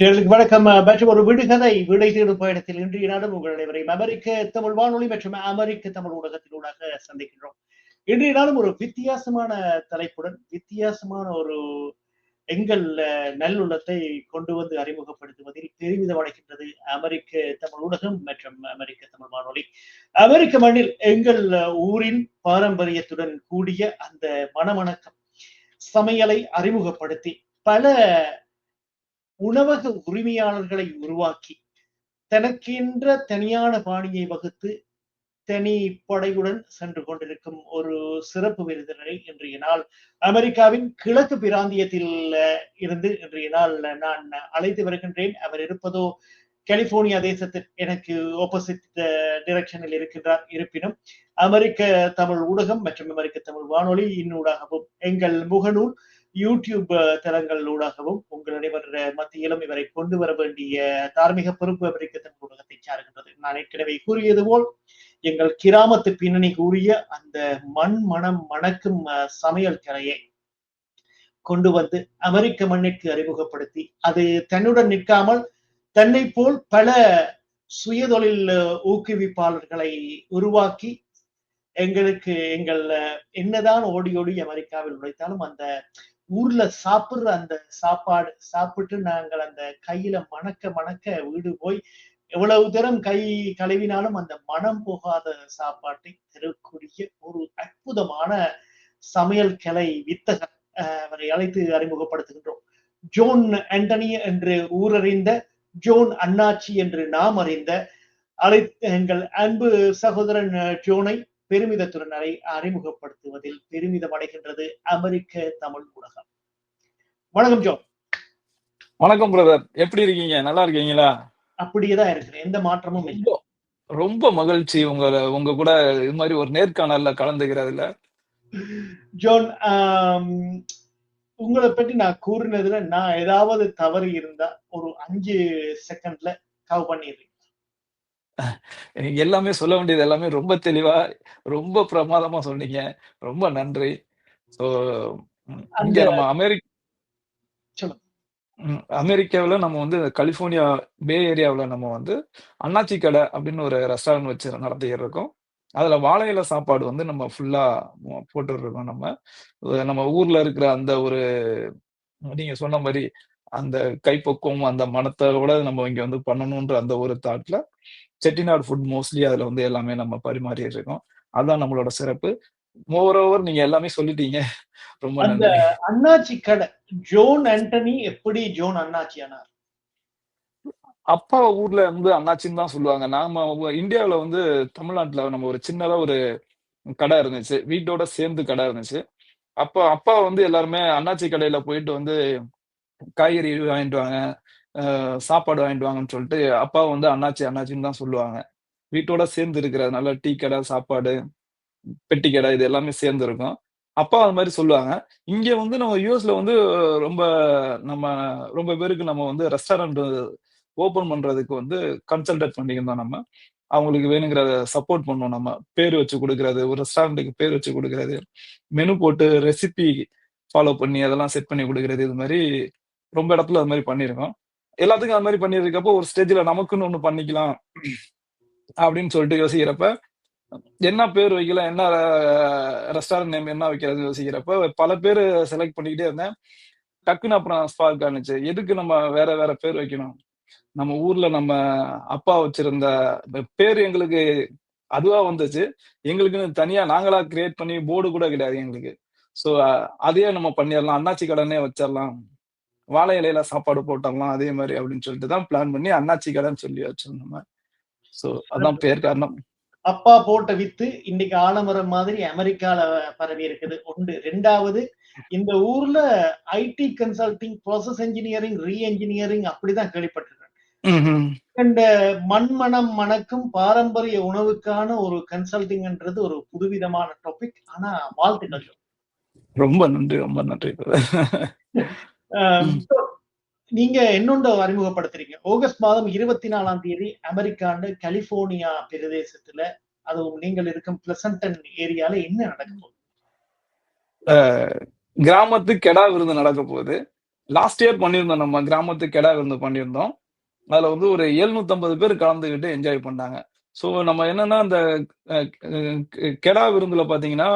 தேர்தலுக்கு வணக்கம். மற்றும் ஒரு விடுகதை. விடை தேடும் பயணத்தில் இன்றைய நாடும் உங்கள் அனைவரையும் அமெரிக்க தமிழ் வானொலி மற்றும் அமெரிக்க தமிழ் ஊடகத்தினூடாக சந்திக்கின்றோம். இன்றைய நாளும் ஒரு வித்தியாசமான தலைப்புடன் வித்தியாசமான ஒரு எங்கள் நல்லுள்ளத்தை கொண்டு வந்து அறிமுகப்படுத்துவதில் பெருமிதம் அடைகின்றது அமெரிக்க தமிழ் ஊடகம் மற்றும் அமெரிக்க தமிழ் வானொலி. அமெரிக்க மண்ணில் எங்கள் ஊரின் பாரம்பரியத்துடன் கூடிய அந்த மணமணக்கம் சமையலை அறிமுகப்படுத்தி பல உணவக உரிமையாளர்களை உருவாக்கி தனக்கென்ற தனியான பாணியை வகுத்து தனி படையுடன் சென்று கொண்டிருக்கும் ஒரு சிறப்பு விருந்தினரை இன்றைய நாள் அமெரிக்காவின் கிழக்கு பிராந்தியத்தில் இருந்து இன்றைய நாள் நான் அழைத்து வருகின்றேன். அவர் இருப்பதோ கலிபோர்னியா தேசத்தில் எனக்கு ஆப்போசிட் டிரெக்ஷனில் இருக்கின்றார். இருப்பினும் அமெரிக்க தமிழ் ஊடகம் மற்றும் அமெரிக்க தமிழ் வானொலி இன்னூடாகவும் எங்கள் முகநூல் யூடியூப் தளங்கள் ஊடாகவும் உங்கள் அனைவர் மத்தியிலும் இவரை கொண்டு வர வேண்டிய தார்மீக பொறுப்பு அமெரிக்கத்தின் ஊடகத்தை சார்கின்றது. நான் ஏற்கனவே கூறியது போல் எங்கள் கிராமத்து பின்னணி கூறிய அந்த மண் மனம் மணக்கும் சமையல் கலையை கொண்டு வந்து அமெரிக்க மண்ணிற்கு அறிமுகப்படுத்தி அது தன்னுடன் நிற்காமல் தன்னை போல் பல சுயதொழில் ஊக்குவிப்பாளர்களை உருவாக்கி எங்களுக்கு எங்கள் என்னதான் ஓடி ஓடி அமெரிக்காவில் உழைத்தாலும் அந்த ஊர்ல சாப்பிடுற அந்த சாப்பாடு சாப்பிட்டு நாங்கள் அந்த கையில மணக்க மணக்க வீடு போய் எவ்வளவு தூரம் கை கழுவினாலும் அந்த மனம் போகாத சாப்பாட்டை தரக்கூடிய ஒரு அற்புதமான சமையல் கலை வித்தகர் அஹ், அவரை அழைத்து அறிமுகப்படுத்துகின்றோம். ஜோன் ஆண்டனி என்று ஊரறிந்த ஜோன் அண்ணாச்சி என்று நாம் அறிந்த அழை எங்கள் அன்பு சகோதரன் ஜோனை பெருமிதத்துடன் அறை அறிமுகப்படுத்துவதில் பெருமிதம் அடைகின்றது அமெரிக்க தமிழ் ஊடகம் வணக்கம் ஜோன். வணக்கம் பிரதர். எப்படி இருக்கீங்க? நல்லா இருக்கீங்களா? அப்படியேதான் இருக்கிறேன். எந்த மாற்றமும் இல்லை. ரொம்ப மகிழ்ச்சி உங்களை உங்க கூட இது மாதிரி ஒரு நேர்காணல்ல கலந்துக்கிறதுல ஜோன் உங்களை பற்றி நான் கூறினதுல நான் ஏதாவது தவறு இருந்தா ஒரு அஞ்சு செகண்ட்ல கவ் பண்ணிடுறேன் எல்லாமே சொல்ல வேண்டியது எல்லாமே ரொம்ப தெளிவா ரொம்ப பிரமாதமா சொன்னீங்க. ரொம்ப நன்றி. ஸோ இங்க நம்ம அமெரிக்க அமெரிக்காவுல நம்ம வந்து கலிபோர்னியா பே ஏரியாவுல நம்ம வந்து அண்ணாச்சி கடை அப்படின்னு ஒரு ரெஸ்டாரண்ட் வச்சு நடத்திட்டு இருக்கோம் அதுல வாழை இலை சாப்பாடு வந்து நம்ம ஃபுல்லா போட்டுட்டு இருக்கோம் நம்ம. நம்ம ஊர்ல இருக்கிற அந்த ஒரு நீங்க சொன்ன மாதிரி அந்த கைப்பக்குவம் அந்த மனத்தோட நம்ம இங்க வந்து பண்ணணும்ன்ற அந்த ஒரு தாட்ல செட்டிநாடு ஃபுட் மோஸ்ட்லி அதுல வந்து எல்லாமே நம்ம பரிமாறி இருக்கோம். அதுதான் நம்மளோட சிறப்பு. மோர் ஓவர் நீங்க எல்லாமே சொல்லிட்டீங்க. ரொம்ப அந்த அண்ணாச்சி கடை ஜோன் ஆண்டனி எப்படி ஜோன் அண்ணாச்சி ஆனார்? அப்பா ஊர்ல வந்து அண்ணாச்சின்னு தான் சொல்லுவாங்க. நாம இந்தியாவுல வந்து தமிழ்நாட்டுல நம்ம ஒரு சின்னதா ஒரு கடை இருந்துச்சு. வீட்டோட சேர்ந்து கடை இருந்துச்சு. அப்போ அப்பா வந்து எல்லாருமே அண்ணாச்சி கடையில போயிட்டு வந்து காய்கறி வாங்கிட்டு வாங்க சாப்பாடு வாங்கிட்டு வாங்கன்னு சொல்லிட்டு அப்பா வந்து அண்ணாச்சி அண்ணாச்சின்னு தான் சொல்லுவாங்க. வீட்டோட சேர்ந்து இருக்கிறதுனால டீ கடை சாப்பாடு பெட்டி கடை இது எல்லாமே சேர்ந்து இருக்கும். அப்பா அது மாதிரி சொல்லுவாங்க. இங்க வந்து நம்ம யூஎஸ்ல வந்து ரொம்ப நம்ம ரொம்ப பேருக்கு நம்ம வந்து ரெஸ்டாரண்ட் ஓபன் பண்றதுக்கு வந்து கன்சல்டேட் பண்ணியிருந்தோம் நம்ம. அவங்களுக்கு வேணுங்கிறத சப்போர்ட் பண்ணோம் நம்ம. பேர் வச்சு கொடுக்கறது ஒரு ரெஸ்டாரண்ட்டுக்கு பேர் வச்சு கொடுக்கறது மெனு போட்டு ரெசிபி ஃபாலோ பண்ணி அதெல்லாம் செட் பண்ணி கொடுக்கறது இது மாதிரி ரொம்ப இடத்துல அது மாதிரி பண்ணியிருக்கோம். எல்லாத்துக்கும் அது மாதிரி பண்ணியிருக்கப்போ ஒரு ஸ்டேஜ்ல நமக்குன்னு ஒண்ணு பண்ணிக்கலாம் அப்படின்னு சொல்லிட்டு யோசிக்கிறப்ப என்ன பேர் வைக்கலாம் என்ன ரெஸ்டாரண்ட் நேம் என்ன வைக்கிறது யோசிக்கிறப்ப பல பேர் செலக்ட் பண்ணிக்கிட்டே இருந்தேன். டக்குன்னு அப்புறம் ஸ்பார்க் ஆனிச்சு எதுக்கு நம்ம வேற வேற பேர் வைக்கணும்? நம்ம ஊர்ல நம்ம அப்பா வச்சிருந்த பேர் எங்களுக்கு அதுவா வந்துச்சு. எங்களுக்குன்னு தனியா நாங்களா கிரியேட் பண்ணி போர்டு கூட கிடையாது எங்களுக்கு. ஸோ அதையே நம்ம பண்ணிடலாம். அண்ணாச்சி கடனே வச்சிடலாம். வாழை இலையில சாப்பாடு போட்டுடலாம் அதே மாதிரி அப்படின்னு சொல்லிட்டு தான் பிளான் பண்ணி அண்ணாச்சி கடைன்னு சொல்லி வச்சிருந்தோம் ஸோ அதான் பேர் காரணம். அப்பா போட்ட வித்து இன்னைக்கு ஆலமரம் மாதிரி அமெரிக்கால பரவி இருக்குது. ஒன்று. ரெண்டாவது இந்த ஊர்ல IT consulting process engineering re engineering அப்படிதான் கேள்விப்பட்டிருக்கேன். மண்மனம் மணக்கும் பாரம்பரிய உணவுக்கான ஒரு கன்சல்டிங்ன்றது ஒரு புதுவிதமான டாபிக் ஆனா வாழ்த்துக்கள். ரொம்ப நன்றி. ரொம்ப நன்றி. நீங்க இன்னொன்று அறிமுகப்படுத்துறீங்க? ஆகஸ்ட் மாதம் இருபத்தி நாலாம் தேதி அமெரிக்காண்டு கலிபோர்னியா பிரதேசத்துல அதுவும் நீங்கள் இருக்கும் பிளசன்டன் ஏரியால என்ன நடக்கும் அஹ் கிராமத்து கெடா விருந்து நடக்க போகுது. லாஸ்ட் இயர் பண்ணியிருந்தோம் நம்ம கிராமத்து கெடா விருந்து பண்ணியிருந்தோம். அதுல வந்து ஒரு 750 பேர் கலந்துக்கிட்டு என்ஜாய் பண்ணாங்க. ஸோ நம்ம என்னன்னா அந்த கெடா விருந்துல பாத்தீங்கன்னா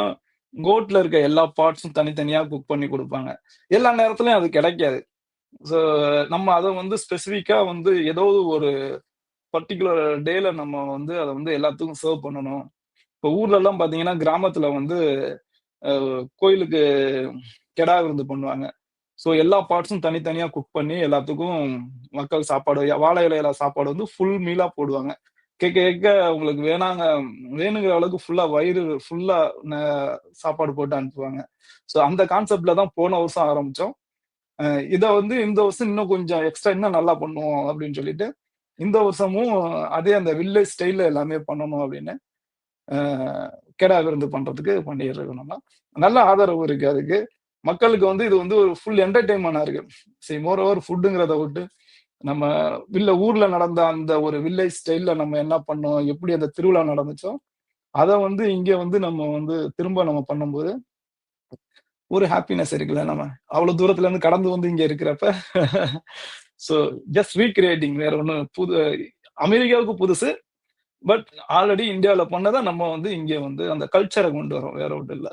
கோட்ல இருக்க எல்லா பார்ட்ஸும் தனித்தனியா குக் பண்ணி கொடுப்பாங்க. எல்லா நேரத்துலயும் அது கிடைக்காது. ஸோ நம்ம அதை வந்து ஸ்பெசிஃபிக்கா வந்து ஏதோ ஒரு பர்டிகுலர் டேல நம்ம வந்து அதை வந்து எல்லாத்துக்கும் சர்வ் பண்ணணும். இப்போ ஊர்ல எல்லாம் பாத்தீங்கன்னா கிராமத்துல வந்து கோயிலுக்கு கெடா விருந்து பண்ணுவாங்க. ஸோ எல்லா பார்ட்ஸும் தனித்தனியா குக் பண்ணி எல்லாத்துக்கும் மக்கள் சாப்பாடு வாழை இலையில சாப்பாடு வந்து ஃபுல் மீலா போடுவாங்க. கேட்க கேட்க உங்களுக்கு வேணாங்க வேணுங்கிற அளவுக்கு ஃபுல்லா வயிறு ஃபுல்லா சாப்பாடு போட்டு அனுப்புவாங்க. ஸோ அந்த கான்செப்ட்ல தான் போன வருஷம் ஆரம்பிச்சோம். இதை வந்து இந்த வருஷம் இன்னும் கொஞ்சம் எக்ஸ்ட்ரா இன்னும் நல்லா பண்ணுவோம் அப்படின்னு சொல்லிட்டு இந்த வருஷமும் அதே அந்த வில்லேஜ் ஸ்டைல எல்லாமே பண்ணணும் அப்படின்னு அஹ் கெடா விருந்து பண்றதுக்கு பண்ணிட்டு நம்ம. நல்ல ஆதரவு இருக்கு அதுக்கு. மக்களுக்கு வந்து இது வந்து ஒரு ஃபுல் என்டர்டைன்மெண்டா இருக்கு. சரி மோர் ஓவர் ஃபுட்டுங்கிறத விட்டு நம்ம வில்ல ஊர்ல நடந்த அந்த ஒரு வில்லேஜ் ஸ்டைல்ல நம்ம என்ன பண்ணோம்? எப்படி அந்த திருவிழா நடந்துச்சோ? அதை வந்து இங்க வந்து நம்ம வந்து திரும்ப நம்ம பண்ணும்போது ஒரு ஹாப்பினஸ் இருக்குல்ல நம்ம. அவ்வளவு தூரத்துல இருந்து கடந்து வந்து இங்க இருக்கிறப்ப. ஸோ ஜஸ்ட் ரீக்ரியேட்டிங் வேற ஒண்ணு புது அமெரிக்காவுக்கு புதுசு. பட் ஆல்ரெடி இந்தியாவுல பண்ணதை நம்ம வந்து இங்க வந்து அந்த கல்ச்சரை கொண்டு வரோம். வேற ஒன்றும் இல்ல.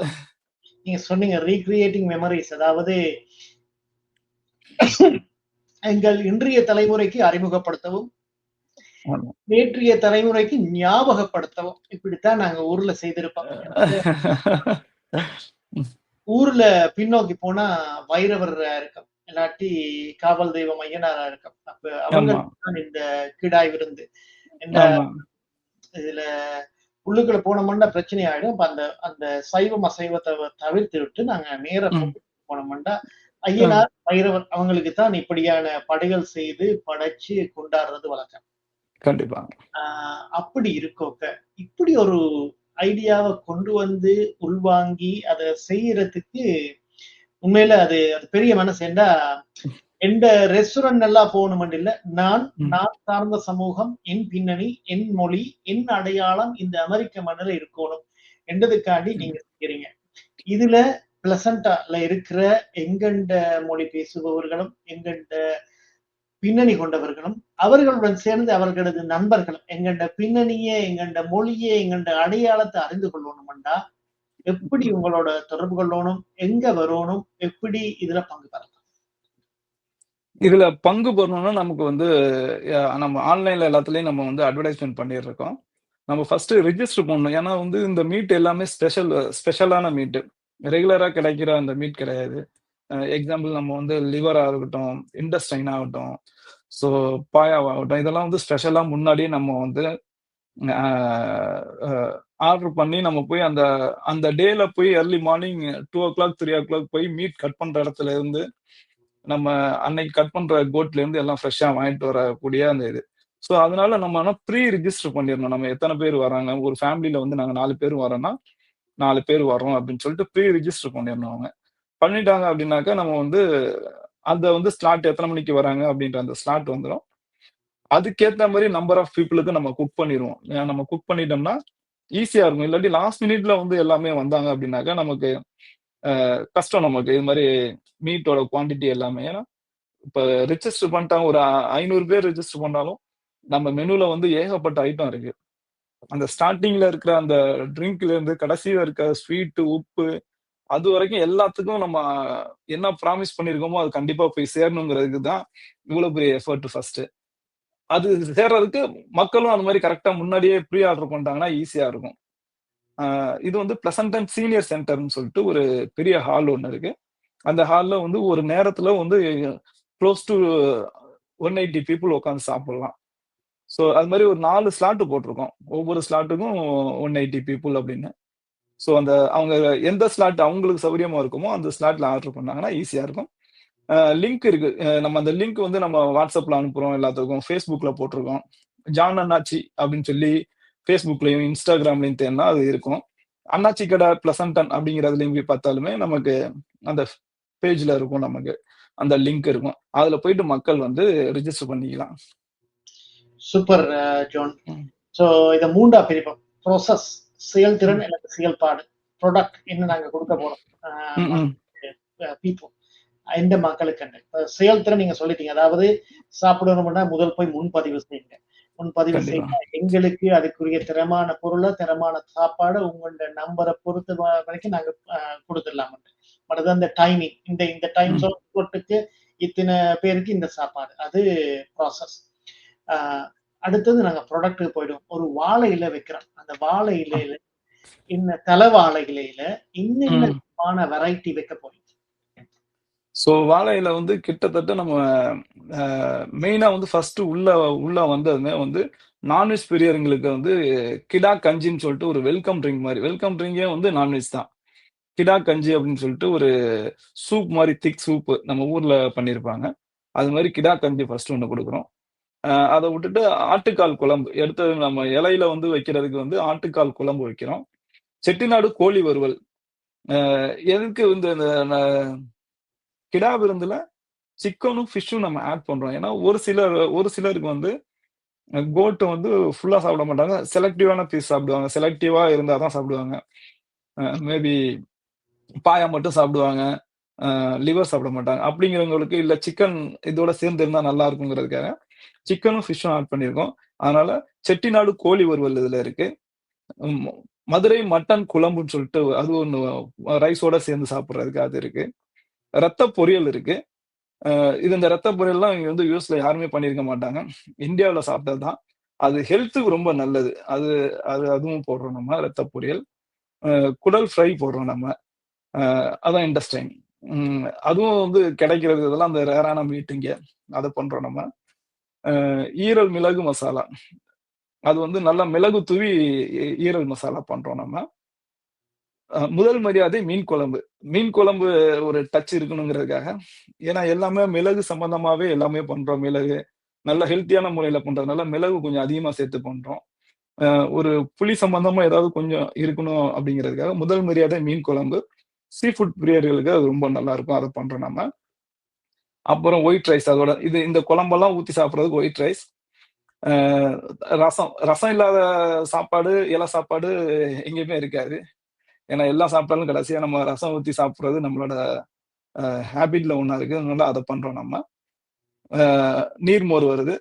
நீங்க சொன்னீங்க ரீக்ரியேட்டிங் மெமரிஸ் அதாவது எங்கள் இன்றைய தலைமுறைக்கு அறிமுகப்படுத்தவும். நேற்றைய தலைமுறைக்கு ஞாபகப்படுத்தவும். இப்படித்தான் நாங்க ஊர்ல செய்திருப்போம். ஊர்ல பின்னோக்கி போனா வைரவர் இருக்கும். இல்லாட்டி காவல் தெய்வம் ஐயனாரா இருக்கும். அப்ப அவங்க இந்த கிடாய் விருந்து. இந்த இதுல உள்ளுக்குள்ள போனோம்னா பிரச்சனை ஆயிடும். அந்த அந்த சைவம் அசைவத்தை தவிர்த்து விட்டு நாங்க நேர ம். போனோம்னா ஐயனார் பைரவர் அவங்களுக்கு தான் இப்படியான படைகள் செய்து படைச்சு கொண்டாடுறது வழக்கம். கண்டிப்பா. அப்படி இருக்கோக்க. இப்படி ஒரு ஐடியாவை கொண்டு வந்து உள்வாங்கி அதை செய்யறதுக்கு உண்மையில அது அது பெரிய மனசு. ஏண்டா எந்த ரெஸ்டாரண்ட் எல்லாம் போகணும் இல்ல. நான். நான் சார்ந்த சமூகம் என் பின்னணி என் மொழி என் அடையாளம் இந்த அமெரிக்க மண்ணில் இருக்கணும். என்றதுக்காண்டி நீங்க செய்யறீங்க. இதுல பிளசண்டால இருக்கிற எங்கெண்ட மொழி பேசுபவர்களும் எங்கெண்ட பின்னணி கொண்டவர்களும் அவர்களுடன் சேர்ந்து அவர்களது நண்பர்களும் எங்கண்ட பின்னணியே எங்கண்ட மொழியே எங்கண்ட அடையாளத்தை அறிந்து கொள்ளணும்டா எப்படி உங்களோட தொடர்பு கொள்ளணும்? எங்க வரணும்? எப்படி இதுல பங்கு பெறலாம்? இதுல பங்கு பெறணும்னா நமக்கு வந்து நம்ம ஆன்லைன்ல எல்லாத்துலயும் நம்ம வந்து அட்வர்டைஸ்மெண்ட் பண்ணியிருக்கோம். நம்ம ஃபர்ஸ்ட் ரிஜிஸ்டர் பண்ணணும். ஏன்னா வந்து இந்த மீட் எல்லாமே ஸ்பெஷல் ஸ்பெஷலான மீட்டு ரெகுலராக கிடைக்கிற அந்த மீட் கிடையாது. எக்ஸாம்பிள் நம்ம வந்து லிவராக இருக்கட்டும் இண்டஸ்டைன் ஆகட்டும் ஸோ பாயாவாகட்டும் இதெல்லாம் வந்து ஸ்பெஷலாக முன்னாடியே நம்ம வந்து ஆர்டர் பண்ணி நம்ம போய் அந்த அந்த டேல போய் early morning two o'clock three o'clock போய் மீட் கட் பண்ற இடத்துல இருந்து நம்ம அன்னைக்கு கட் பண்ற கோட்ல இருந்து எல்லாம் ஃப்ரெஷ்ஷாக வாங்கிட்டு வரக்கூடிய அந்த இது. ஸோ அதனால நம்ம ஆனால் ப்ரீ ரிஜிஸ்டர் பண்ணிடணும். நம்ம எத்தனை பேர் வராங்க? ஒரு ஃபேமிலியில வந்து நாங்கள் நாலு பேர் வரோம்னா நாலு பேர் வரோம் அப்படின்னு சொல்லிட்டு ப்ரீ ரிஜிஸ்டர் பண்ணிடணும் அவங்க. பண்ணிட்டாங்க அப்படின்னாக்கா நம்ம வந்து அந்த வந்து ஸ்லாட் எத்தனை மணிக்கு வராங்க அப்படின்ற அந்த ஸ்லாட் வந்துடும் அதுக்கேற்ற மாதிரி நம்பர் ஆஃப் பீப்புளுக்கு நம்ம குக் பண்ணிடுவோம். ஏன்னா நம்ம குக் பண்ணிட்டோம்னா ஈஸியா இருக்கும். இல்லாட்டி லாஸ்ட் மினிட்ல வந்து எல்லாமே வந்தாங்க அப்படின்னாக்கா நமக்கு கஷ்டம் நமக்கு. இது மாதிரி மீட்டோட குவாண்டிட்டி எல்லாமே. ஏன்னா இப்ப ரிஜிஸ்டர் பண்ணிட்டாங்க ஒரு ஐநூறு பேர் ரிஜிஸ்டர் பண்ணாலும் நம்ம மெனுல வந்து ஏகப்பட்ட ஐட்டம் இருக்கு. அந்த ஸ்டார்டிங்ல இருக்கிற அந்த ட்ரிங்க்ல இருந்து கடைசியில இருக்க ஸ்வீட்டு உப்பு அது வரைக்கும் எல்லாத்துக்கும் நம்ம என்ன ப்ராமிஸ் பண்ணிருக்கோமோ அது கண்டிப்பா போய் சேரணுங்கிறதுக்கு தான் இவ்வளவு பெரிய எஃபர்ட் ஃபர்ஸ்ட் அது சேர்றதுக்கு மக்களும் அந்த மாதிரி கரெக்டா முன்னாடியே ப்ரீ ஆர்டர் பண்ணிட்டாங்கன்னா ஈஸியா இருக்கும். இது வந்து பிளசன்டன் சீனியர் சென்டர்னு சொல்லிட்டு ஒரு பெரிய ஹால் ஒன்று இருக்கு. அந்த ஹால்ல வந்து ஒரு நேரத்துல வந்து close to one eighty people உட்காந்து சாப்பிடலாம். ஸோ அது மாதிரி ஒரு நாலு ஸ்லாட்டு போட்டிருக்கோம். ஒவ்வொரு ஸ்லாட்டுக்கும் ஒன் எயிட்டி பீப்புள் அப்படின்னு. ஸோ அந்த அவங்க எந்த ஸ்லாட் அவங்களுக்கு சௌகரியமாக இருக்குமோ அந்த ஸ்லாட்ல ஆர்டர் பண்ணாங்கன்னா ஈஸியாக இருக்கும். லிங்க் இருக்கு. நம்ம அந்த லிங்க் வந்து நம்ம வாட்ஸ்அப்ல அனுப்புறோம் எல்லாத்துக்கும். ஃபேஸ்புக்ல போட்டிருக்கோம். ஜான் அண்ணாச்சி அப்படின்னு சொல்லி ஃபேஸ்புக்லையும் இன்ஸ்டாகிராம்லையும் தேர்னா அது இருக்கும். அண்ணாச்சி கடை பிளசன்டன் அப்படிங்கிறதுலையும் போய் பார்த்தாலுமே நமக்கு அந்த பேஜ்ல இருக்கும் நமக்கு. அந்த லிங்க் இருக்கும். அதுல போயிட்டு மக்கள் வந்து ரிஜிஸ்டர் பண்ணிக்கலாம். Super zone. சோ இத மூண்டா பிரிப்போம் ப்ரோசஸ் செயல்திறன் அல்லது செயல்பாடு. ப்ராடக்ட் என்ன நாங்க கொடுக்க போறோம். பீப்புள் இந்த மக்களுக்கு செயல்திறன் நீங்க சொல்லிட்டீங்க. அதாவது சாப்பிடணும்னா முதல் போய் முன்பதிவு செய்யுங்க. முன்பதிவு. செய்யுங்க எங்களுக்கு அதுக்குரிய திறமான பொருளை திறமான சாப்பாடு உங்களோட நம்பரை பொறுத்த வரைக்கும் நாங்க கொடுத்துடலாம். மற்றது அந்த டைமிங் இந்த இந்த டைம் ம். சொட்டுக்கு இத்தனை பேருக்கு இந்த சாப்பாடு. அது ப்ராசஸ் அடுத்தது நாங்க ப்ராடக்ட்டுக்கு போயிடுவோம். ஒரு வாழை இலை வைக்கிறோம். அந்த வாழை இலையில இந்த தலை வாழை இலையில இன்னென்ன ம். விதமான வெரைட்டி வைக்க போறீங்க? ஸோ வாழையில வந்து கிட்டத்தட்ட நம்ம மெயினா வந்து ஃபர்ஸ்ட் உள்ள உள்ள வந்ததுமே வந்து நான்வெஜ் பிரியர்களுக்கு வந்து கிடா கஞ்சின்னு சொல்லிட்டு ஒரு வெல்கம் ட்ரிங்க் மாதிரி. வெல்கம் ட்ரிங்கே வந்து நான்வெஜ் தான். கிடா கஞ்சி அப்படின்னு சொல்லிட்டு ஒரு சூப் மாதிரி திக் சூப் நம்ம ஊர்ல பண்ணியிருப்பாங்க அது மாதிரி கிடா கஞ்சி ஃபர்ஸ்ட் ஒன்று கொடுக்குறோம். அதை விட்டுட்டு ஆட்டுக்கால் குழம்பு எடுத்தது நம்ம இலையில வந்து வைக்கிறதுக்கு வந்து ஆட்டுக்கால் குழம்பு வைக்கிறோம். செட்டிநாடு கோழி வறுவல். எதுக்கு வந்து இந்த ந- கிடா விருந்துல சிக்கனும் ஃபிஷ்ஷும் நம்ம ஆட் பண்றோம். ஏன்னா ஒரு சிலர் ஒரு சிலருக்கு வந்து கோட்டு வந்து ஃபுல்லா சாப்பிட மாட்டாங்க. செலக்டிவான பீஸ் சாப்பிடுவாங்க. செலக்டிவா இருந்தா தான் சாப்பிடுவாங்க. மேபி பாயா மட்டும் சாப்பிடுவாங்க. லிவர் சாப்பிட மாட்டாங்க. அப்படிங்கிறவங்களுக்கு இல்ல சிக்கன் இதோட சேர்ந்து இருந்தா நல்லா இருக்குங்கிறதுக்காக சிக்கனும் ஃபிஷ்ஷும் ஆட் பண்ணியிருக்கோம் அதனால செட்டிநாடு கோழி வறுவல் இதுல இருக்கு. மதுரை மட்டன் குழம்புன்னு சொல்லிட்டு அது ஒன்று ரைஸோட சேர்ந்து சாப்பிட்றதுக்கு அது இருக்கு. ரத்த பொரியல் இருக்கு. இது இந்த ரத்த பொரியல்லாம் இங்கே வந்து யூஎஸ்ல யாருமே பண்ணியிருக்க மாட்டாங்க. இந்தியாவில் சாப்பிட்டது தான். அது ஹெல்த்துக்கு ரொம்ப நல்லது. அது அது அதுவும் போடுறோம் நம்ம ரத்த பொரியல். குடல் ஃப்ரை போடுறோம் நம்ம. அதான் இன்ட்ரெஸ்டிங் அதுவும் வந்து கிடைக்கிறது இதெல்லாம் அந்த ரேரான மீட்டிங்க அதை பண்றோம் நம்ம. ஈரல் மிளகு மசாலா. அது வந்து நல்லா மிளகு தூவி ஈரல் மசாலா பண்றோம் நம்ம. முதல் மரியாதை மீன் குழம்பு. மீன் குழம்பு ஒரு டச் இருக்கணுங்கிறதுக்காக. ஏன்னா எல்லாமே மிளகு சம்பந்தமாவே எல்லாமே பண்றோம். மிளகு நல்ல ஹெல்த்தியான முறையில பண்றதுனால மிளகு கொஞ்சம் அதிகமா சேர்த்து பண்றோம். ஒரு புளி சம்பந்தமா ஏதாவது கொஞ்சம் இருக்கணும் அப்படிங்கிறதுக்காக முதல் மரியாதை மீன் குழம்பு. சீ ஃபுட் பிரியர்களுக்கு அது ரொம்ப நல்லா இருக்கும். அதை பண்றோம் நம்ம. அப்புறம் ஒயிட் ரைஸ் அதோட இது இந்த குழம்பெல்லாம் ஊற்றி சாப்பிட்றதுக்கு ஒயிட் ரைஸ் ரசம் ரசம் இல்லாத சாப்பாடு இலை சாப்பாடு எங்கேயுமே இருக்காது. ஏன்னா எல்லாம் சாப்பிட்டாலும் கடைசியாக நம்ம ரசம் ஊற்றி சாப்பிட்றது நம்மளோட ஹேபிட்ல ஒன்றா இருக்குது அதனால அதை பண்ணுறோம் நம்ம. நீர்மோர் வருது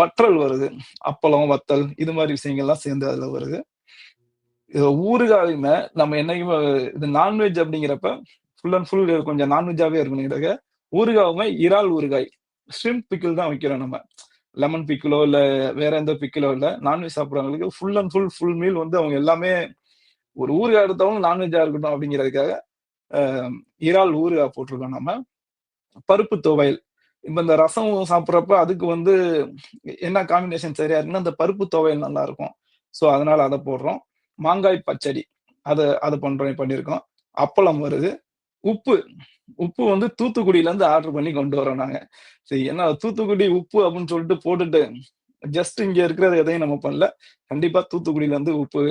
வற்றல் வருது அப்பளம் வத்தல் இது மாதிரி விஷயங்கள்லாம் சேர்ந்து அதில் வருது. ஊறுகாயுமே நம்ம என்னைக்குமே இது நான்வெஜ் அப்படிங்கிறப்ப ஃபுல் அண்ட் ஃபுல் கொஞ்சம் நான்வெஜ்ஜாவே இருக்கணும். ஊறுகாவுமே இறால் ஊறுகாய். ஷ்ரிம்ப் பிக்கிள் தான் வைக்கிறோம் நம்ம. லெமன் பிக்கிளோ இல்ல வேற எந்த பிக்கிளோ இல்ல non veg சாப்பிட்றவங்களுக்கு full and full full meal வந்து அவங்க எல்லாமே ஒரு ஊறுகாய் எடுத்தவங்க நான்வெஜ்ஜா இருக்கட்டும் அப்படிங்கிறதுக்காக இறால் ஊறுகாய் போட்டிருக்கோம் நம்ம. பருப்பு துவையல். இப்ப இந்த ரசம் சாப்பிட்றப்ப அதுக்கு வந்து என்ன காம்பினேஷன் சரியா இருக்குன்னா இந்த பருப்பு துவையல் நல்லா இருக்கும். ஸோ அதனால அதை போடுறோம். மாங்காய் பச்சடி. அதை அதை பண்றோம் பண்ணியிருக்கோம். அப்பளம் வருது. உப்பு. உப்பு வந்து தூத்துக்குடியில இருந்து ஆர்டர் பண்ணி கொண்டு வரோம் நாங்க. சரி ஏன்னா தூத்துக்குடி உப்பு அப்படின்னு சொல்லிட்டு போட்டுட்டு ஜஸ்ட் இங்க இருக்கிறது எதையும் நம்ம பண்ணல. கண்டிப்பா தூத்துக்குடியில இருந்து உப்பு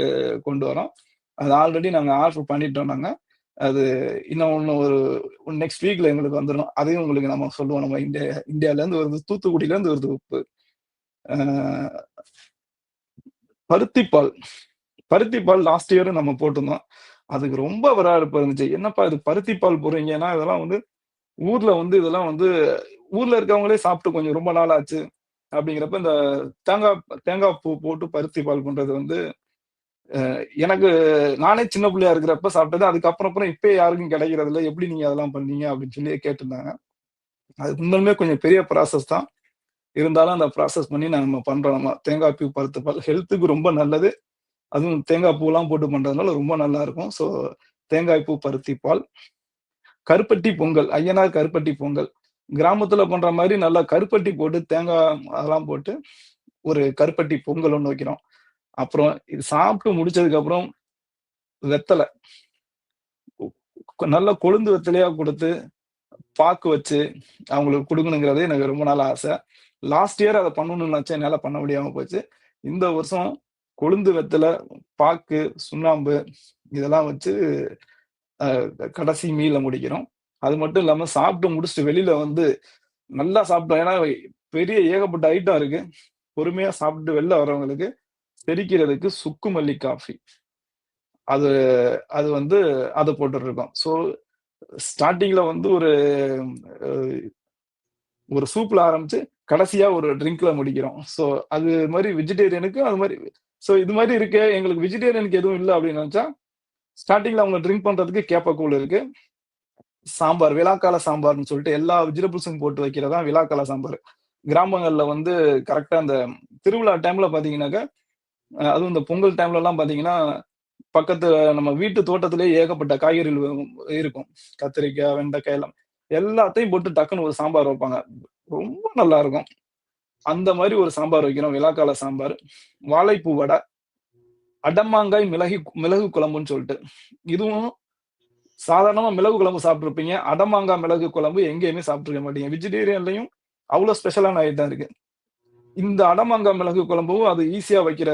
கொண்டு வரோம். அது ஆல்ரெடி நாங்க ஆர்டர் பண்ணிட்டோம் நாங்க. அது இன்னும் ஒன்று ஒரு நெக்ஸ்ட் வீக்ல எங்களுக்கு வந்துடும் அதையும் உங்களுக்கு நம்ம சொல்லுவோம். நம்ம இந்தியா இந்தியால இருந்து வருது தூத்துக்குடியில இருந்து வருது உப்பு. பருத்திப்பால். பருத்திப்பால் லாஸ்ட் இயர் நம்ம போட்டிருந்தோம். அதுக்கு ரொம்ப வரவேற்பு இருந்துச்சு. என்னப்பா இது பருத்தி பால் போடுறீங்கன்னா இதெல்லாம் வந்து ஊர்ல வந்து இதெல்லாம் வந்து ஊர்ல இருக்கவங்களே சாப்பிட்டு கொஞ்சம் ரொம்ப நாள் ஆச்சு. அப்படிங்கிறப்ப இந்த தேங்காய் தேங்காய் பூ போட்டு பருத்தி பால் பண்றது வந்து எனக்கு நானே சின்ன பிள்ளையா இருக்கிறப்ப சாப்பிட்டது. அதுக்கப்புறம் அப்புறம் இப்போ யாருக்கும் கிடைக்கிறது இல்லை. எப்படி நீங்க அதெல்லாம் பண்ணீங்க? அப்படின்னு சொல்லி கேட்டிருந்தாங்க. அது உண்மையுமே கொஞ்சம் பெரிய ப்ராசஸ் தான். இருந்தாலும் அந்த ப்ராசஸ் பண்ணி நம்ம பண்றோம். நம்ம தேங்காய் பூ பருத்து பால் ஹெல்த்துக்கு ரொம்ப நல்லது. அதுவும் தேங்காய் பூலாம் போட்டு பண்றதுனால ரொம்ப நல்லா இருக்கும். ஸோ தேங்காய் பூ பருத்தி பால் கருப்பட்டி பொங்கல் ஐயனார் கருப்பட்டி பொங்கல். கிராமத்துல பண்ற மாதிரி நல்லா கருப்பட்டி போட்டு தேங்காய் அதெல்லாம் போட்டு ஒரு கருப்பட்டி பொங்கல் ஒன்று வைக்கிறோம். அப்புறம் இது சாப்பிட்டு முடிச்சதுக்கு அப்புறம் வெத்தலை. நல்லா நல்ல கொழுந்து வெத்தலையா கொடுத்து பாக்கு வச்சு அவங்களுக்கு கொடுக்கணுங்கிறது எனக்கு ரொம்ப நாள் ஆசை. லாஸ்ட் இயர் அதை பண்ணணும்னு நினைச்சேன். என்னால் பண்ண முடியாம போச்சு. இந்த வருஷம் கொழுந்து வெத்தலை பாக்கு சுண்ணாம்பு இதெல்லாம் வச்சு கடைசி மீல முடிக்கிறோம். அது மட்டும் இல்லாம சாப்பிட்டு முடிச்சுட்டு வெளியில வந்து நல்லா சாப்பிட்டோம். ஏன்னா பெரிய ஏகப்பட்ட ஐட்டம் இருக்கு. பொறுமையா சாப்பிட்டு வெளில வரவங்களுக்கு தெரிக்கிறதுக்கு சுக்கு மல்லி காஃபி அது அது வந்து அதை போட்டுருக்கோம் ஸோ ஸ்டார்டிங்ல வந்து ஒரு ஒரு சூப்ல ஆரம்பிச்சு கடைசியா ஒரு ட்ரிங்க்ல முடிக்கிறோம். ஸோ அது மாதிரி வெஜிடேரியனுக்கு அது மாதிரி ஸோ இது மாதிரி இருக்கு. எங்களுக்கு வெஜிடேரியனுக்கு எதுவும் இல்லை அப்படின்னு நினைச்சா ஸ்டார்டிங்ல அவங்க ட்ரிங்க் பண்றதுக்கு கேப்பக்கூழ் இருக்கு. சாம்பார் விழாக்கால சாம்பார்னு சொல்லிட்டு எல்லா வெஜிடபிள்ஸும் போட்டு வைக்கிறதா விழாக்கால சாம்பார். கிராமங்கள்ல வந்து கரெக்டா அந்த திருவிழா டைம்ல பாத்தீங்கன்னாக்கா அதுவும் இந்த பொங்கல் டைம்ல எல்லாம் பாத்தீங்கன்னா பக்கத்து நம்ம வீட்டு தோட்டத்திலேயே ஏகப்பட்ட காய்கறிகள் இருக்கும். கத்திரிக்காய் வெண்டைக்காய் எல்லாம். எல்லாத்தையும் போட்டு டக்குன்னு ஒரு சாம்பார் வைப்பாங்க. ரொம்ப நல்லா இருக்கும். அந்த மாதிரி ஒரு சாம்பார் வைக்கிறோம் விழாக்கால சாம்பார். வாழைப்பூ வடை. அடமாங்காய் மிளகு மிளகு குழம்புன்னு சொல்லிட்டு. இதுவும் சாதாரணமா மிளகு குழம்பு சாப்பிட்ருப்பீங்க அடமாங்காய் மிளகு குழம்பு எங்கேயுமே சாப்பிட்ருக்க மாட்டீங்க. வெஜிடேரியன்லையும் அவ்வளோ ஸ்பெஷலான ஐட்டம் இருக்கு. இந்த அடமாங்காய் மிளகு குழம்பும் அது ஈஸியா வைக்கிற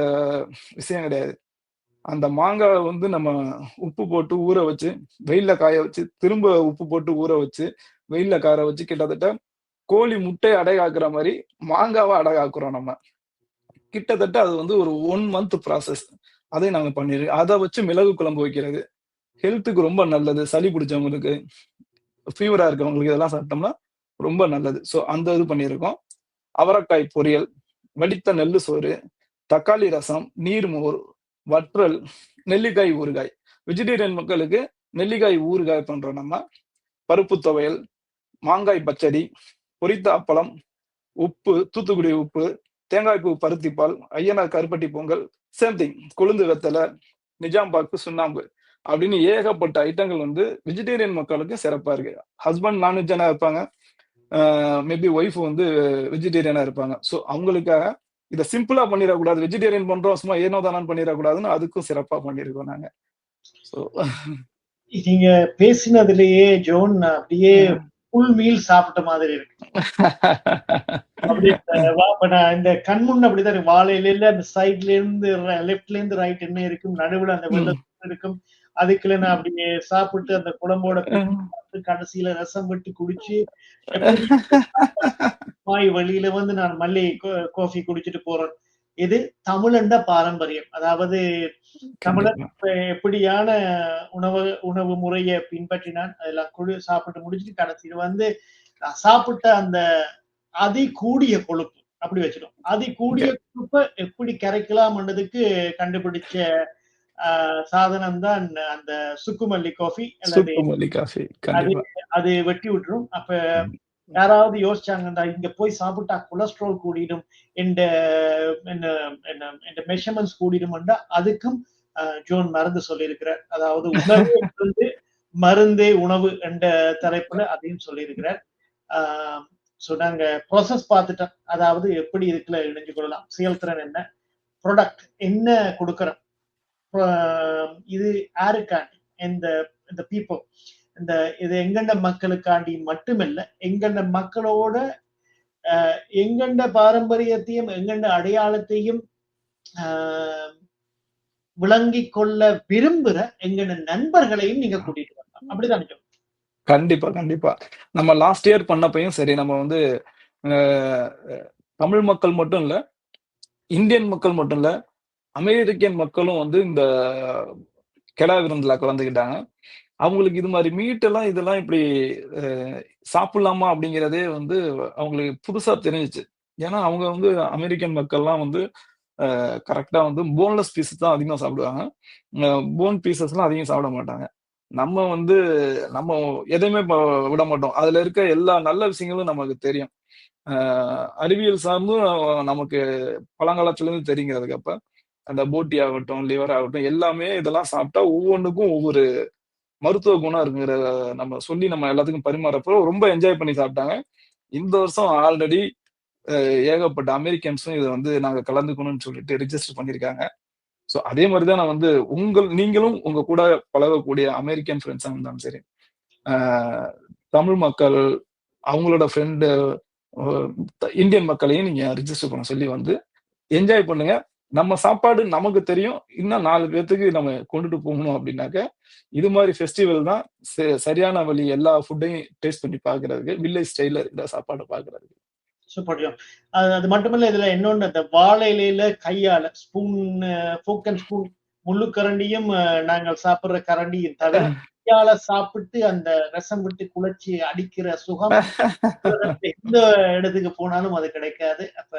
விஷயம் கிடையாது. அந்த மாங்காய் வந்து நம்ம உப்பு போட்டு ஊற வச்சு வெயில்ல காய வச்சு திரும்ப உப்பு போட்டு ஊற வச்சு வெயில்ல காய வச்சு கிட்டத்தட்ட கோழி முட்டையை அடைகாக்குற மாதிரி மாங்காவை அடைகாக்குறோம் நம்ம. கிட்டத்தட்ட அது வந்து ஒரு ஒன் மந்த் ப்ராசஸ் அதை நாங்க பண்ணிருக்கோம் அதை வச்சு மிளகு குழம்பு வைக்கிறது. ஹெல்த்துக்கு ரொம்ப நல்லது. சளி பிடிச்சவங்களுக்கு ஃபீவரா இருக்கவங்களுக்கு இதெல்லாம் சாப்பிட்டோம்னா ரொம்ப நல்லது. ஸோ அந்த இது பண்ணியிருக்கோம். அவரைக்காய் பொரியல் வடித்த நெல்லு சோறு தக்காளி ரசம் நீர்மோர் வற்றல் நெல்லிக்காய் ஊறுகாய். வெஜிடேரியன் மக்களுக்கு நெல்லிக்காய் ஊறுகாய் பண்றோம் நம்ம. பருப்பு துவையல் மாங்காய் பச்சடி பொரித்த அப்பளம் உப்பு தூத்துக்குடி உப்பு தேங்காய் பூ பருத்திப்பால் ஐயனார் கருப்பட்டி பொங்கல் சேம் திங் கொழுந்து வெத்தலை நிஜாம்பாக்கு சுண்ணாம்பு அப்படின்னு ஏகப்பட்ட ஐட்டங்கள் வந்து வெஜிடேரியன் மக்களுக்கு சிறப்பா இருக்கு. ஹஸ்பண்ட் நான்வெஜ்ஜானா இருப்பாங்க? மேபி ஒய்ஃப் வந்து வெஜிடேரியனா இருப்பாங்க. ஸோ அவங்களுக்காக இதை சிம்பிளா பண்ணிடக்கூடாது. வெஜிடேரியன் பண்றோம் சும்மா ஏனோ தானு பண்ணிடக்கூடாதுன்னு அதுக்கும் சிறப்பா பண்ணியிருக்கோம் நாங்க. ஸோ நீங்க பேசினதுலயே ஜோன் அப்படியே ஃபுல் மீல் சாப்பிட்ட மாதிரி இருக்கு. அப்படி இந்த கண் முன்ன அப்படிதான். வாழையில இருந்து அந்த சைட்ல இருந்து லெஃப்ட்ல இருந்து ரைட் என்ன இருக்கும்? நடுவுல அந்த வெள்ளை இருக்கும். அதுக்குள்ள நான் அப்படியே சாப்பிட்டு அந்த குழம்போட கடைசியில ரசம் விட்டு குடிச்சு வாய் வழியில வந்து நான் மல்லி காஃபி குடிச்சிட்டு போறேன். இது தமிழண்ட பாரம்பரியம். அதாவது தமிழர் எப்படியான உணவு உணவு முறையை பின்பற்றினான் அதெல்லாம் குடி சாப்பிட்டு முடிச்சுட்டு கடைசியில் வந்து சாப்பிட்ட அந்த அதி கூடிய கொழுப்பு அப்படி வச்சிடும் அதி கூடிய கொழுப்பை எப்படி கரைக்கலாம்ன்றதுக்கு கண்டுபிடிச்ச ஆஹ், சாதனம் தான் அந்த சுக்குமல்லி காஃபி கண்டிப்பா. அது வெட்டி விட்டுரும். அப்ப யாராவது யோசிச்சாங்கன்னா இங்க போய் சாப்பிட்டா கொலஸ்ட்ரால் கூடிடும் என்ற மெஷர்மெண்ட்ஸ் கூடிடும்ன்றா அதுக்கும் ஜோன் மருந்து சொல்லியிருக்கிறார். அதாவது உணவு மருந்து மருந்தே உணவு என்ற தலைப்புல அதையும் சொல்லியிருக்கிறார். ஆஹ், ஸோ நாங்க ப்ராசஸ் பார்த்துட்டோம். அதாவது எப்படி இதுக்குள்ள இணைஞ்சு கொள்ளலாம்? செயல்திறன் என்ன? ப்ராடக்ட் என்ன கொடுக்குறோம்? இது யாருக்காண்டி இந்த இந்த பீப்புள் இந்த இது எங்கண்ட மக்களுக்காண்டி மட்டுமல்ல எங்கண்ட மக்களோட ஆஹ், எங்கண்ட பாரம்பரியத்தையும் எங்கண்ட அடையாளத்தையும் ஆஹ், கொள்ள விரும்புற எங்கண்ட நண்பர்களையும் நீங்க கூட்டிட்டு வரலாம். அப்படிதான் கண்டிப்பா கண்டிப்பா. நம்ம லாஸ்ட் இயர் பண்ணப்பையும் சரி நம்ம வந்து தமிழ் மக்கள் மட்டும் இல்ல இந்தியன் மக்கள் மட்டும் இல்ல அமெரிக்கன் மக்களும் வந்து இந்த கெடா விருந்துல கலந்துக்கிட்டாங்க. அவங்களுக்கு இது மாதிரி மீட்டெல்லாம் இதெல்லாம் இப்படி சாப்பிடலாமா அப்படிங்கிறதே வந்து அவங்களுக்கு புதுசா தெரிஞ்சுச்சு. ஏன்னா அவங்க வந்து அமெரிக்கன் மக்கள்லாம் வந்து கரெக்டா வந்து போன்லெஸ் பீசஸ் தான் அதிகமாக சாப்பிடுவாங்க. போன் பீசஸ்லாம் அதிகம் சாப்பிட மாட்டாங்க. நம்ம வந்து நம்ம எதையுமே விட மாட்டோம். அதுல இருக்க எல்லா நல்ல விஷயங்களும் நமக்கு தெரியும். அறிவியல் சார்ந்தும் நமக்கு பழங்காலத்துல இருந்து தெரிங்கிறதுக்கு அப்ப அந்த போட்டி ஆகட்டும் லிவர் ஆகட்டும் எல்லாமே இதெல்லாம் சாப்பிட்டா ஒவ்வொன்றுக்கும் ஒவ்வொரு மருத்துவ குணம் இருக்குங்கிற நம்ம சொல்லி நம்ம எல்லாத்துக்கும் பரிமாறப்போ ரொம்ப என்ஜாய் பண்ணி சாப்பிட்டாங்க. இந்த வருஷம் ஆல்ரெடி ஏகப்பட்ட அமெரிக்கன்ஸும் இதை வந்து நாங்க கலந்துக்கணும்னு சொல்லிட்டு ரிஜிஸ்டர் பண்ணியிருக்காங்க. ஸோ அதே மாதிரி தான் நான் வந்து உங்கள் நீங்களும் உங்க கூட பழகக்கூடிய அமெரிக்கன் ஃப்ரெண்ட்ஸாக இருந்தாலும் சரி தமிழ் மக்கள் அவங்களோட ஃப்ரெண்டு இந்தியன் மக்களையும் நீங்க ரிஜிஸ்டர் பண்ண சொல்லி வந்து என்ஜாய் பண்ணுங்க. நம்ம சாப்பாடு நமக்கு தெரியும். இன்னும் நாலு பேர்த்துக்கு நம்ம கொண்டுட்டு போகணும் அப்படின்னாக்க இது மாதிரி ஃபெஸ்டிவல் தான் சரியான வழி எல்லா ஃபுட்டையும் டேஸ்ட் பண்ணி பாக்குறதுக்கு வில்லேஜ் ஸ்டைல இருக்கிற சாப்பாடு பாக்குறதுக்கு. சூப்பர் அது மட்டுமில்ல மட்டுமல்ல இதுல இன்னொன்னு இந்த வாழை இலையில கையால ஸ்பூன் ஃபோக் அண்ட் ஸ்பூன் முள்ளு கரண்டியும் நாங்கள் சாப்பிடுற கரண்டியும் தவிர கையால சாப்பிட்டு அந்த ரசம் விட்டு குழச்சி அடிக்கிற சுகம் எந்த இடத்துக்கு போனாலும் அது கிடைக்காது. அப்ப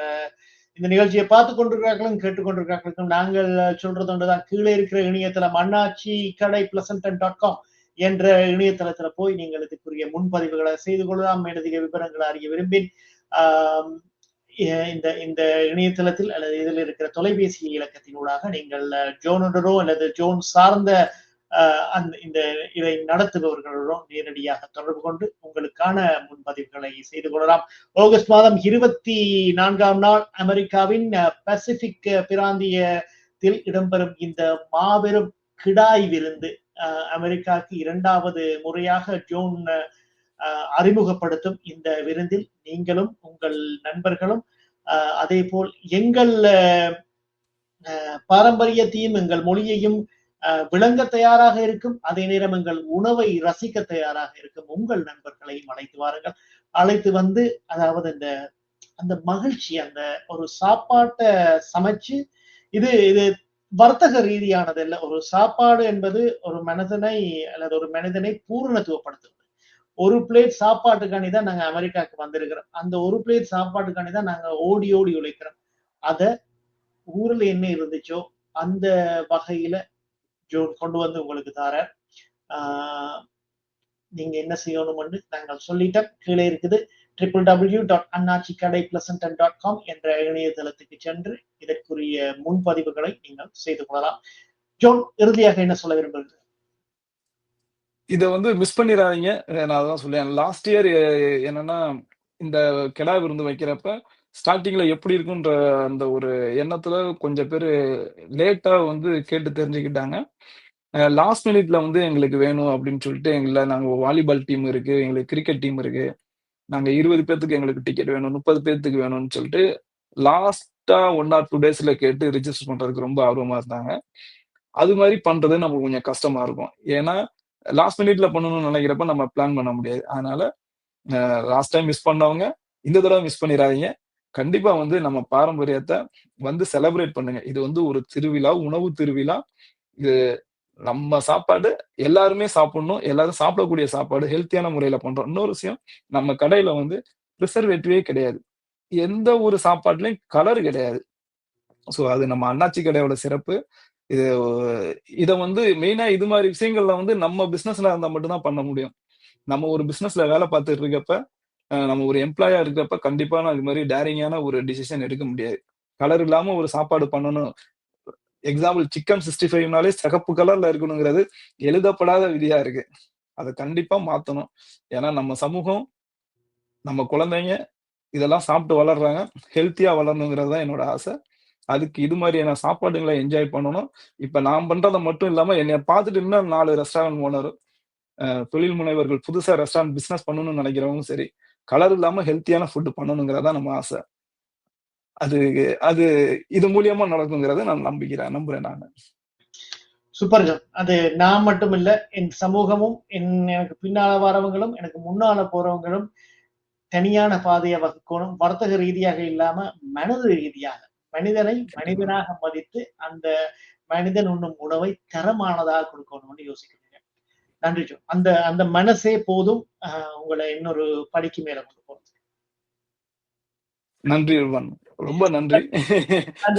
இந்த நிகழ்ச்சியை பார்த்து கொண்டிருக்கிறார்களும் கேட்டுக்கொண்டிருக்கிறார்களும் நாங்கள் சொல்றது ஒன்றுதான். கீழே இருக்கிற இணையதளம் அண்ணாச்சி கடை பிளசன்டன் டாட் காம் என்ற இணையதளத்துல போய் நீங்கள் இதுக்குரிய முன்பதிவுகளை செய்து கொள்ளலாம். மேலதிக விவரங்களை அறிய விரும்பின். இந்த இந்த இணையதளத்தில் அல்லது இதில் இருக்கிற தொலைபேசி இலக்கத்தினூடாக நீங்கள் ஜோனுடனோ அல்லது ஜோன் சார்ந்த அந்த இந்த இதை நடத்துபவர்களுடன் நேரடியாக தொடர்பு கொண்டு உங்களுக்கான முன்பதிவுகளை செய்து கொள்ளலாம். ஆகஸ்ட் மாதம் இருபத்தி நான்காம் நாள் அமெரிக்காவின் பசிபிக் பிராந்தியத்தில் இடம்பெறும் இந்த மாபெரும் கிடாய் விருந்து அஹ், அமெரிக்காவுக்கு இரண்டாவது முறையாக ஜோன் அறிமுகப்படுத்தும் இந்த விருந்தில் நீங்களும் உங்கள் நண்பர்களும் அதே போல் எங்கள் அஹ், பாரம்பரியத்தையும் எங்கள் மொழியையும் விளங்க தயாராக இருக்கும். அதே நேரம் எங்கள் உணவை ரசிக்க தயாராக இருக்கும். உங்கள் நண்பர்களையும் அழைத்து வாருங்கள். அழைத்து வந்து அதாவது இந்த அந்த மகிழ்ச்சி அந்த ஒரு சாப்பாட்டை சமைச்சு இது இது வர்த்தக ரீதியானது அல்ல ஒரு சாப்பாடு என்பது ஒரு மனிதனை அல்லது ஒரு மனிதனை பூரணத்துவப்படுத்துவது. ஒரு பிளேட் சாப்பாட்டுக்காண்டி தான் நாங்க அமெரிக்காவுக்கு வந்திருக்கிறோம். அந்த ஒரு பிளேட் சாப்பாட்டுக்காண்டி தான் நாங்க ஓடி ஓடி உழைக்கிறோம். அத ஊர்ல என்ன இருந்துச்சோ அந்த வகையில கொண்டு வந்து உங்களுக்கு தார ஆஹ் நீங்க என்ன செய்யணும்னு நாங்கள் சொல்லிட்டோம். கீழே இருக்குது ட்ரிபிள் டபிள்யூ டாட் அண்ணாச்சி கடை பிளசன்டன் டாட் காம் என்ற இணையதளத்துக்கு சென்று இதற்குரிய முன்பதிவுகளை நீங்கள் செய்து கொள்ளலாம். ஜோன் இறுதியாக என்ன சொல்ல விரும்புகிறீர்கள்? இதை வந்து மிஸ் பண்ணிடாதீங்க. நான் அதான் சொல்லுவேன் லாஸ்ட் இயர் என்னன்னா இந்த கெடா விருந்து வைக்கிறப்ப ஸ்டார்டிங்ல எப்படி இருக்குன்ற அந்த ஒரு எண்ணத்துல கொஞ்சம் பேர் லேட்டா வந்து கேட்டு தெரிஞ்சுக்கிட்டாங்க. லாஸ்ட் மினிட்ல வந்து எங்களுக்கு வேணும் அப்படின்னு சொல்லிட்டு எங்களை நாங்க வாலிபால் டீம் இருக்கு எங்களுக்கு கிரிக்கெட் டீம் இருக்கு. நாங்க இருபது பேர்த்துக்கு எங்களுக்கு டிக்கெட் வேணும் முப்பது பேர்த்துக்கு வேணும்னு சொல்லிட்டு லாஸ்டா ஒன் ஆர் டூ டேஸ்ல கேட்டு ரிஜிஸ்டர் பண்றதுக்கு ரொம்ப ஆர்வமா இருந்தாங்க. அது மாதிரி பண்றது நமக்கு கொஞ்சம் கஷ்டமா இருக்கும். ஏன்னா லாஸ்ட் மினிட்ல பண்ணணும்னு நினைக்கிறப்ப நம்ம பிளான் பண்ண முடியாது. அதனால லாஸ்ட் டைம் மிஸ் பண்ணவங்க இந்த தடவை மிஸ் பண்ணிடாதீங்க. கண்டிப்பா வந்து நம்ம பாரம்பரியத்தை வந்து செலப்ரேட் பண்ணுங்க. இது வந்து ஒரு திருவிழா உணவு திருவிழா. இது நம்ம சாப்பாடு எல்லாருமே சாப்பிடணும். எல்லாரும் சாப்பிடக்கூடிய சாப்பாடு ஹெல்த்தியான முறையில பண்றோம். இன்னொரு விஷயம் நம்ம கடையில வந்து ப்ரிசர்வேட்டிவே கிடையாது. எந்த ஒரு சாப்பாட்லயும் கலர் கிடையாது. ஸோ அது நம்ம அண்ணாச்சி கடையோட சிறப்பு. இது இதை வந்து மெயினா இது மாதிரி விஷயங்கள்ல வந்து நம்ம பிசினஸ்ல இருந்தா மட்டும்தான் பண்ண முடியும். நம்ம ஒரு பிசினஸ்ல வேலை பார்த்துட்டு இருக்கப்ப நம்ம ஒரு எம்ப்ளாயா இருக்கிறப்ப கண்டிப்பா நான் இது மாதிரி டேரிங்கான ஒரு டிசிஷன் எடுக்க முடியாது. கலர் இல்லாம ஒரு சாப்பாடு பண்ணணும். எக்ஸாம்பிள் சிக்கன் சிக்ஸ்டி ஃபைவ்னாலே சிகப்பு கலர்ல இருக்கணுங்கிறது எழுதப்படாத விதியா இருக்கு. அதை கண்டிப்பா மாத்தணும். ஏன்னா நம்ம சமூகம் நம்ம குழந்தைங்க இதெல்லாம் சாப்பிட்டு வளர்றாங்க. ஹெல்த்தியா வளரணுங்கிறது தான் என்னோட ஆசை. அதுக்கு இது மாதிரியான சாப்பாடுங்களை என்ஜாய் பண்ணணும். இப்ப நான் பண்றதை மட்டும் இல்லாம என்னை பார்த்துட்டு இன்னும் நாலு ரெஸ்டாரண்ட் ஓனர் தொழில் முனைவர்கள் புதுசா ரெஸ்டாரண்ட் பிசினஸ் பண்ணணும்னு நினைக்கிறவங்க சரி கலர் இல்லாம ஹெல்த்தியான ஃபுட் பண்ணணுங்கிறதா நம்ம ஆசை. அது அது இது மூலியமா நடக்குங்கிறத நான் நம்பிக்கிறேன் நம்புறேன் நான். சூப்பர் ஜோன் அது நான் மட்டும் இல்ல என் சமூகமும் என் எனக்கு பின்னால வரவங்களும் எனக்கு முன்னால போறவங்களும் தனியான பாதையை வகுக்கணும். வர்த்தக ரீதியாக இல்லாம மனது ரீதியாக. மனிதனை மனிதனாக மதித்து அந்த மனிதன் உண்ணும் உணவை தரமானதாக கொடுக்கணும்னு யோசிக்கணும். நன்றி ஜோ அந்த அந்த மனசே போதும் உங்களை இன்னொரு படிக்கு மேல கொண்டு போறது நன்றி ரொம்ப நன்றி.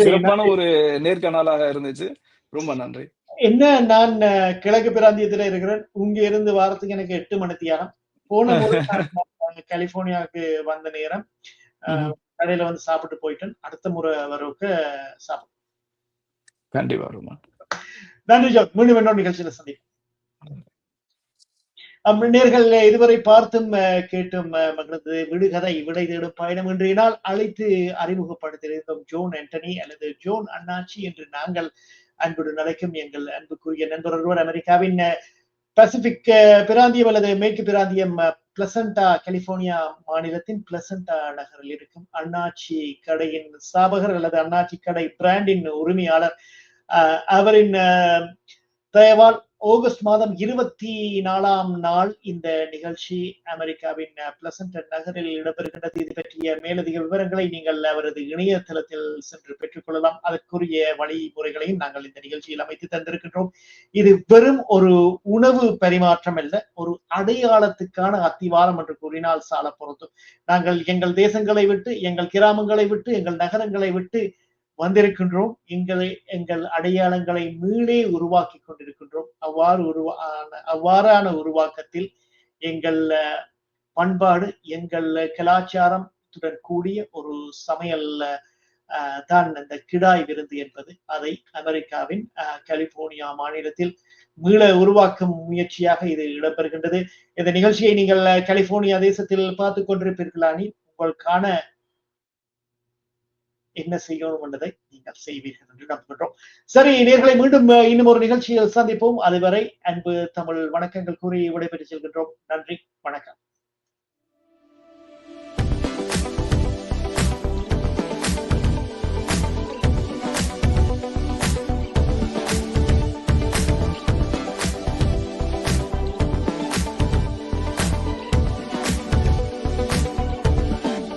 சிறப்பான ஒரு நேர்காணலாக இருந்துச்சு. ரொம்ப நன்றி. என்ன நான் கிழக்கு பிராந்தியத்துல இருக்கிறேன். இங்க இருந்து வாரத்துக்கு எனக்கு எட்டு மணி தியானம். போன கலிபோர்னியாவுக்கு வந்த நேரம். கடையில வந்து சாப்பிட்டு போயிட்டேன். அடுத்த முறை வரவுக்கு சாப்பிடும் கண்டிப்பா நன்றி ஜோ மீண்டும் இன்னொரு நிகழ்ச்சியில சந்திப்போம். நேர்கள் இதுவரை பார்த்தும் கேட்டும் மகளது விடுகதை விடை தேடும் பயணம் இன்றைய நாள் அழைத்து அறிமுகப்படுத்தியிருந்தோம் ஜோன் ஆண்டனி அல்லது ஜோன் அண்ணாச்சி என்று நாங்கள் அன்புடன் அழைக்கும் எங்கள் அன்புக்குரிய நண்பர் ஒருவர் அமெரிக்காவின் பசிபிக் பிராந்தியம் அல்லது மேற்கு பிராந்தியம் பிளசண்டா கலிபோர்னியா மாநிலத்தின் பிளசண்டா நகரில் இருக்கும் அண்ணாச்சி கடையின் ஸ்தாபகர் அல்லது அண்ணாச்சி கடை பிராண்டின் உரிமையாளர் அவரின் தயவால் ஆகஸ்ட் மாதம் இருபத்தி நாலாம் நாள் இந்த நிகழ்ச்சி அமெரிக்காவின் பிளசன்டன் நகரில் இடம்பெறுகின்றது. இது பற்றிய மேலதிக விவரங்களை நீங்கள் அவரது இணையதளத்தில் சென்று பெற்றுக்கொள்ளலாம். அதற்குரிய வழிமுறைகளையும் நாங்கள் இந்த நிகழ்ச்சியில் அமைத்து தந்திருக்கின்றோம். இது வெறும் ஒரு உணவு பரிமாற்றம் அல்ல ஒரு அடையாளத்துக்கான அத்திவாரம் என்று கூறினால் சால பொருத்தும் நாங்கள் எங்கள் தேசங்களை விட்டு எங்கள் கிராமங்களை விட்டு எங்கள் நகரங்களை விட்டு வந்திருக்கின்றோம். எங்களை எங்கள் அடையாளங்களை மீளே உருவாக்கி கொண்டிருக்கின்றோம். அவ்வாறு உருவா அவ்வாறான உருவாக்கத்தில் எங்கள் பண்பாடு எங்கள் கலாச்சாரத்துடன் கூடிய ஒரு சமையல் தான் இந்த கிடாய் விருந்து என்பது. அதை அமெரிக்காவின் கலிபோர்னியா மாநிலத்தில் மீள உருவாக்கும் முயற்சியாக இது இடம்பெறுகின்றது. இந்த நிகழ்ச்சியை நீங்கள் கலிபோர்னியா தேசத்தில் பார்த்து கொண்டிருப்பீர்களானி உங்களுக்கான என்ன செய்யணும் என்பதை நீங்கள் செய்வீர்கள் என்று நம்புகின்றோம். சரி நேர்களை மீண்டும் இன்னும் ஒரு நிகழ்ச்சியில் சந்திப்போம். அதுவரை அன்பு தமிழ் வணக்கங்கள் கூறி விடைபெற்று செல்கின்றோம். நன்றி வணக்கம்.